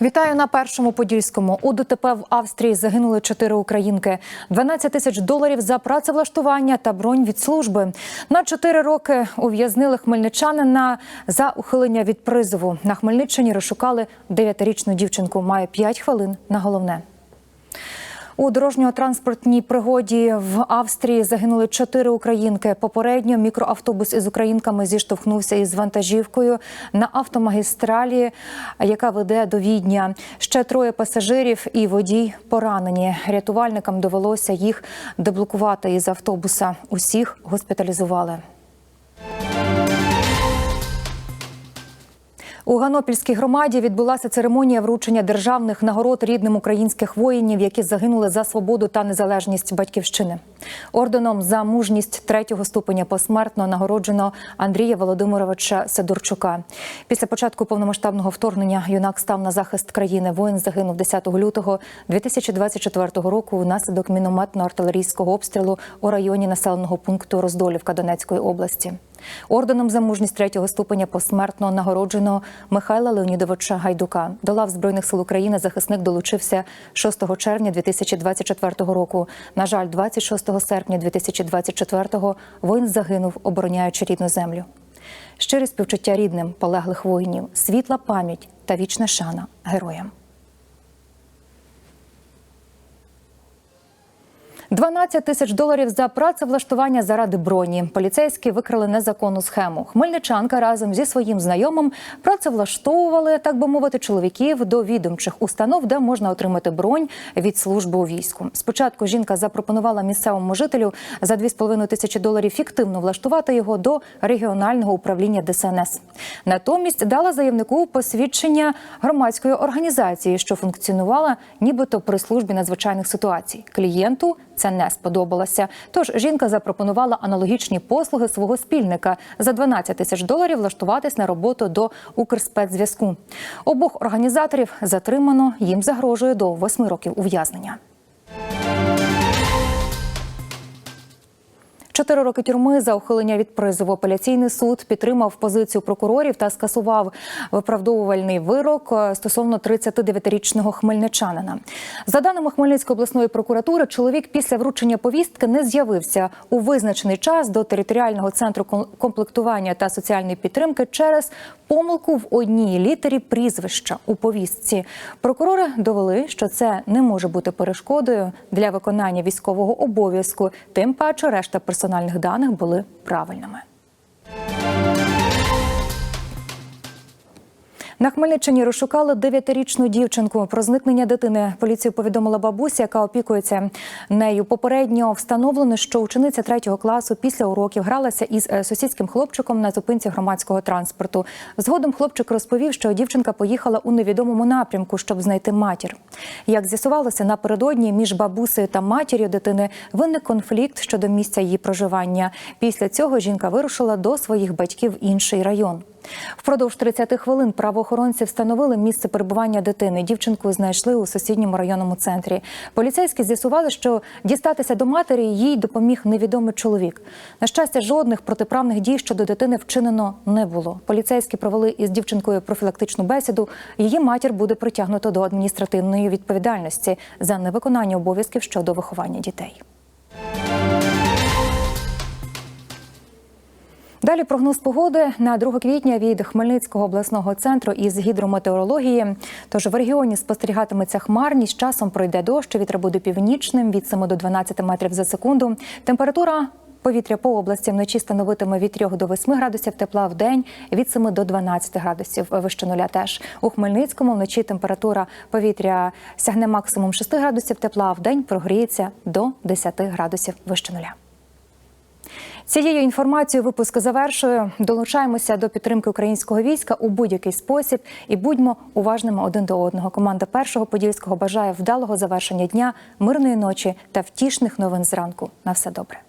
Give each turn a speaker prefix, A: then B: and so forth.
A: Вітаю на першому подільському. У ДТП в Австрії загинули чотири українки. 12 тисяч доларів за працевлаштування та бронь від служби. На чотири роки ув'язнили хмельничанина за ухилення від призову. На Хмельниччині розшукали дев'ятирічну дівчинку. Має п'ять хвилин на головне. У дорожньо-транспортній пригоді в Австрії загинули чотири українки. Попередньо мікроавтобус із українками зіштовхнувся із вантажівкою на автомагістралі, яка веде до Відня. Ще троє пасажирів і водій поранені. Рятувальникам довелося їх деблокувати із автобуса. Усіх госпіталізували. У Ганопільській громаді відбулася церемонія вручення державних нагород рідним українських воїнів, які загинули за свободу та незалежність батьківщини. Орденом за мужність третього ступеня посмертно нагороджено Андрія Володимировича Сидорчука. Після початку повномасштабного вторгнення юнак став на захист країни. Воїн загинув 10 лютого 2024 року внаслідок мінометно-артилерійського обстрілу у районі населеного пункту Роздолівка Донецької області. Орденом за мужність третього ступеня посмертно нагороджено Михайла Леонідовича Гайдука. До лав збройних сил України захисник долучився 6 червня 2024 року. На жаль, 26 серпня 2024-го воїн загинув, обороняючи рідну землю. Щирі співчуття рідним полеглих воїнів, світла пам'ять та вічна шана героям. 12 тисяч доларів за працевлаштування заради броні. Поліцейські викрили незаконну схему. Хмельничанка разом зі своїм знайомим працевлаштовували, так би мовити, чоловіків до відомчих установ, де можна отримати бронь від служби у війську. Спочатку жінка запропонувала місцевому жителю за 2,5 тисячі доларів фіктивно влаштувати його до регіонального управління ДСНС. Натомість дала заявнику посвідчення громадської організації, що функціонувала нібито при службі надзвичайних ситуацій. Клієнту це не сподобалося. Тож жінка запропонувала аналогічні послуги свого спільника за 12 тисяч доларів влаштуватись на роботу до Укрспецзв'язку. Обох організаторів затримано. Їм загрожує до 8 років ув'язнення. Чотири роки тюрми за ухилення від призову. Апеляційний суд підтримав позицію прокурорів та скасував виправдовувальний вирок стосовно 39-річного хмельничанина. За даними Хмельницької обласної прокуратури, чоловік після вручення повістки не з'явився у визначений час до територіального центру комплектування та соціальної підтримки через помилку в одній літері прізвища у повістці. Прокурори довели, що це не може бути перешкодою для виконання військового обов'язку. Тим паче решта персональних даних були правильними. На Хмельниччині розшукали дев'ятирічну дівчинку. Про зникнення дитини поліцію повідомила бабуся, яка опікується нею. Попередньо встановлено, що учениця третього класу після уроків гралася із сусідським хлопчиком на зупинці громадського транспорту. Згодом хлопчик розповів, що дівчинка поїхала у невідомому напрямку, щоб знайти матір. Як з'ясувалося, напередодні між бабусею та матір'ю дитини виник конфлікт щодо місця її проживання. Після цього жінка вирушила до своїх батьків в інший район. Впродовж 30 хвилин правоохоронці встановили місце перебування дитини. Дівчинку знайшли у сусідньому районному центрі. Поліцейські з'ясували, що дістатися до матері їй допоміг невідомий чоловік. На щастя, жодних протиправних дій щодо дитини вчинено не було. Поліцейські провели із дівчинкою профілактичну бесіду. Її матір буде притягнуто до адміністративної відповідальності за невиконання обов'язків щодо виховання дітей. Далі прогноз погоди на 2 квітня від Хмельницького обласного центру із гідрометеорології. Тож в регіоні спостерігатиметься хмарність. Часом пройде дощ. Вітер буде північним від 7 до 12 метрів за секунду. Температура. Повітря по області вночі становитиме від 3 до 8 градусів тепла в день, від 7 до 12 градусів вище нуля. Теж у Хмельницькому вночі температура повітря сягне максимум 6 градусів тепла, а в день прогріється до 10 градусів вище нуля. Цією інформацією випуск завершую. Долучаємося до підтримки українського війська у будь-який спосіб і будьмо уважними один до одного. Команда першого подільського бажає вдалого завершення дня, мирної ночі та втішних новин зранку. На все добре.